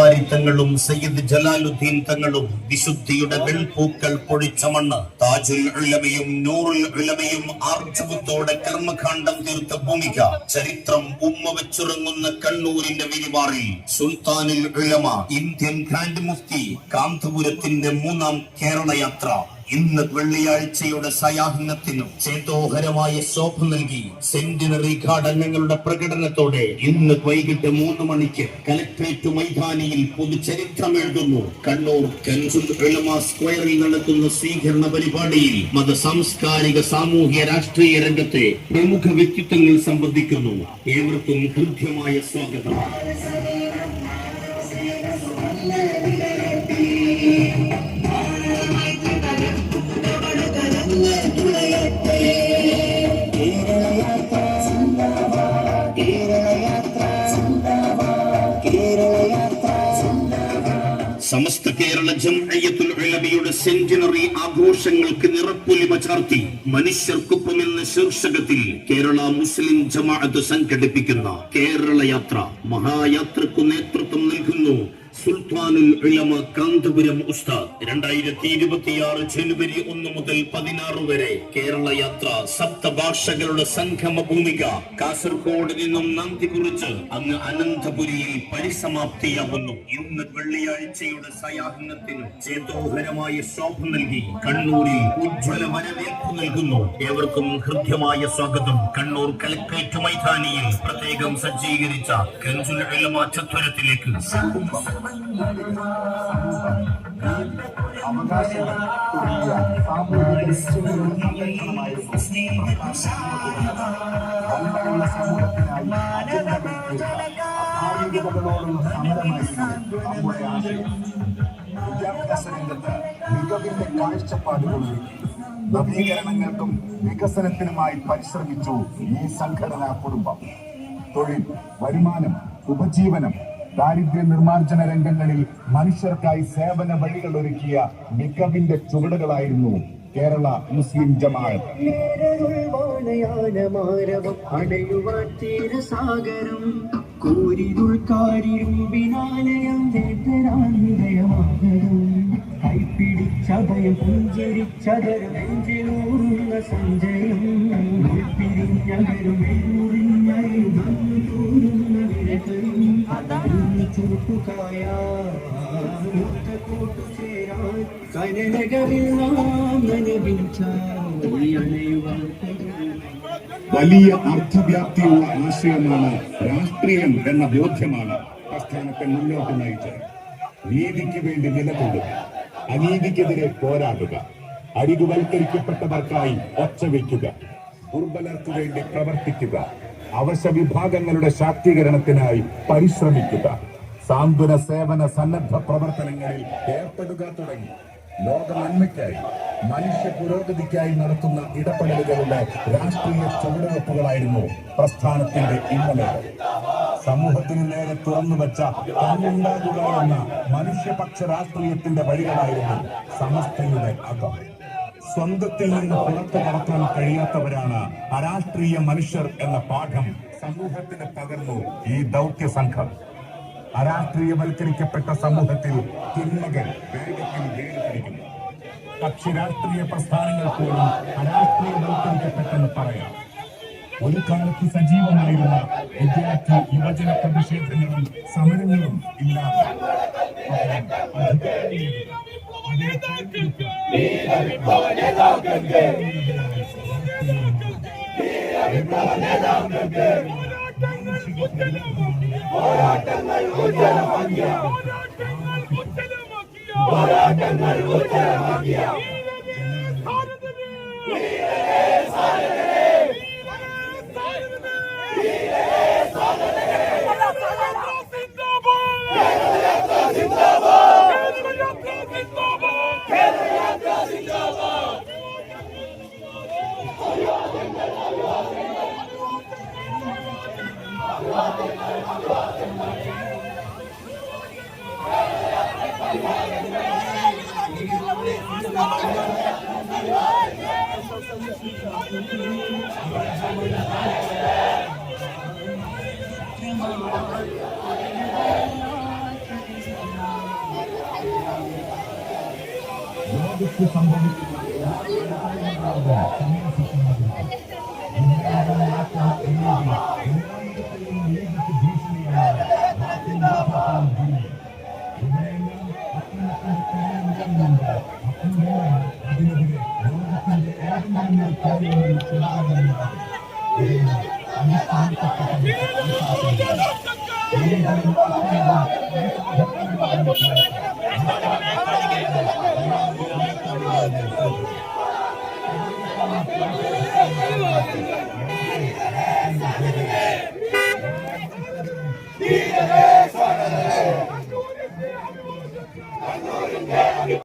ബുഖാരി തങ്ങളും സയ്യിദ് ജലാലുദ്ദീൻ തങ്ങളും വിശുദ്ധിയുടെ വെൺപൂക്കൾ പൊഴിച്ച മണ്ണ്. താജുൽ ഉലമയും നൂറുൽ ഉലമയും ആർജവത്തോടെ കർമ്മകാണ്ഡം തീർത്ത ഭൂമിക. ചരിത്രം ഉമ്മ വെച്ചുറങ്ങുന്ന കണ്ണൂരിന്റെ വിരിവാറിൽ സുൽത്താനിൽ ഉലമ ഇന്ത്യൻ ഗ്രാൻഡ് മുഫ്തി കാന്തപുരത്തിന്റെ മൂന്നാം കേരള യാത്ര ഇന്ന് വെള്ളിയാഴ്ചയുടെ സയാഹനത്തിനും ചേതോഹരമായ ശോഭ നൽകി സെന്റിനറി അംഗങ്ങളുടെ പ്രകടനത്തോടെ ഇന്ന് വൈകിട്ട് മൂന്ന് മണിക്ക് കലക്ട്രേറ്റ് മൈതാനിയിൽ പൊതുചരിത്രം എഴുതുന്നു കണ്ണൂർ കൻസുൽ സ്ക്വയറിൽ നടത്തുന്ന സ്വീകരണ പരിപാടിയിൽ മത സാംസ്കാരിക സാമൂഹ്യ രാഷ്ട്രീയ രംഗത്തെ പ്രമുഖ വ്യക്തിത്വങ്ങൾ സംബന്ധിക്കുന്നു. ഏവർക്കും ഹൃദ്യമായ സ്വാഗതം. സമസ്ത കേരള ജംഅയ്യത്തുൽ ഉലമയുടെ സെന്റിനറി ആഘോഷങ്ങൾക്ക് നിറപ്പൊലിമ ചാർത്തി. മനുഷ്യർക്കൊപ്പം എന്ന ശീർഷകത്തിൽ കേരള മുസ്ലിം ജമാഅത്ത് സംഘടിപ്പിക്കുന്ന കേരള യാത്ര. മഹായാത്രക്കു നേതൃത്വം നൽകുന്നു. സുൽത്താനുൽ ഉലമ കാന്തപുരം ഉസ്താദ്. രണ്ടായിരത്തി ഇരുപത്തിയാറ് ജനുവരി ഒന്ന് മുതൽ പതിനാറ് വരെ കേരള യാത്ര സപ്തഭാഷകളുടെ സംഗമ ഭൂമിക കാസർഗോഡ് നിന്നും നന്ദി കുറിച്ച് അങ്ങ് അനന്തപുരിയിൽ പരിസമാപ്തിയാകുന്നു ഇന്ന് വെള്ളിയാഴ്ചയുടെ സയാഹനത്തിന് ചേതോഹരമായ ശോഭ നൽകി കണ്ണൂരിൽ ഉജ്ജ്വല വരവേൽപ്പ് നൽകുന്നു. ഏവർക്കും ഹൃദ്യമായ സ്വാഗതം. കണ്ണൂർ കലക്ട്രേറ്റ് മൈതാനിയിൽ പ്രത്യേകം സജ്ജീകരിച്ച കഞ്ചുൽ ഉലമ ചത്വരത്തിലേക്ക്. അവകാശങ്ങൾ വിദ്യാഭ്യാസ രംഗത്ത് മികവിന്റെ കാഴ്ചപ്പാടുകളിലേക്ക് നവീകരണങ്ങൾക്കും വികസനത്തിനുമായി പരിശ്രമിച്ചു ഈ സംഘടനാ കുടുംബം. തൊഴിൽ വരുമാനം ഉപജീവനം ദാരിദ്ര്യ നിർമ്മാർജന രംഗങ്ങളിൽ മനുഷ്യർക്കായി സേവന വഴികൾ ഒരുക്കിയ മികവിന്റെ ചുവടുകളായിരുന്നു കേരള മുസ്ലിം ജമാഅത്ത്. കൈപ്പിടിച്ചഭയം പുഞ്ചരിച്ചതരം സഞ്ചയം. വലിയ അർത്ഥവ്യാപ്തിയുള്ള ആശയമാണ് രാഷ്ട്രീയം എന്ന ബോധ്യമാണ് പ്രസ്ഥാനത്തെ മുന്നോട്ട് നയിച്ചത്. നീതിക്ക് വേണ്ടി നിലകൊള്ളുക അനീതിക്കെതിരെ പോരാടുക അരികുവൽക്കരിക്കപ്പെട്ടവർക്കായി ഒച്ച വയ്ക്കുക ദുർബലർക്ക് വേണ്ടി പ്രവർത്തിക്കുക അവശ വിഭാഗങ്ങളുടെ ശാക്തീകരണത്തിനായി പരിശ്രമിക്കുക. സാന്ത്വന സേവന സന്നദ്ധ പ്രവർത്തനങ്ങളിൽ ഏർപ്പെടുക തുടങ്ങി. ലോക നന്മയ്ക്കായി മനുഷ്യ പുരോഗതിക്കായി നടത്തുന്ന ഇടപെടലുകളുടെ രാഷ്ട്രീയ ചുവടുവെപ്പുകളായിരുന്നു പ്രസ്ഥാനത്തിന്റെ ഇന്നലെ. സമൂഹത്തിന് നേരെ തുറന്നു വെച്ച തന്നുണ്ടാകുക എന്ന മനുഷ്യപക്ഷ രാഷ്ട്രീയത്തിന്റെ വഴികളായിരുന്നു സമസ്തയുടെ അകം. സ്വന്തത്തിൽ നിന്ന് പുറത്തു കടക്കാൻ കഴിയാത്തവരാണ് അരാഷ്ട്രീയ മനുഷ്യർ എന്ന പാഠം സമൂഹത്തിന് പകർന്നു ഈ ദൗത്യ സംഘം. അരാഷ്ട്രീയവൽക്കരിക്കപ്പെട്ട സമൂഹത്തിൽ തിന്മകൾ വേഗത്തിൽ വേരുപിടിക്കുന്നു കക്ഷി രാഷ്ട്രീയ പ്രസ്ഥാനങ്ങൾ പോലും അരാഷ്ട്രീയവൽക്കരിക്കപ്പെട്ടെന്ന് പറയാം. ഒരു കാലത്ത് സജീവമായിരുന്ന വിദ്യാർത്ഥി യുവജന പ്രതിഷേധങ്ങളും സമരങ്ങളും ഇല്ലാതെ. വിപ്ലവ നേതാക്കൾക്ക് വിപ്ലവ നേതാക്കൾക്ക് പോരാട്ടങ്ങൾ ഉജ്ജലമാക്കിയ പോരാട്ടങ്ങൾ ഉജ്ജലമാക്കിയ itu sampai Thank you.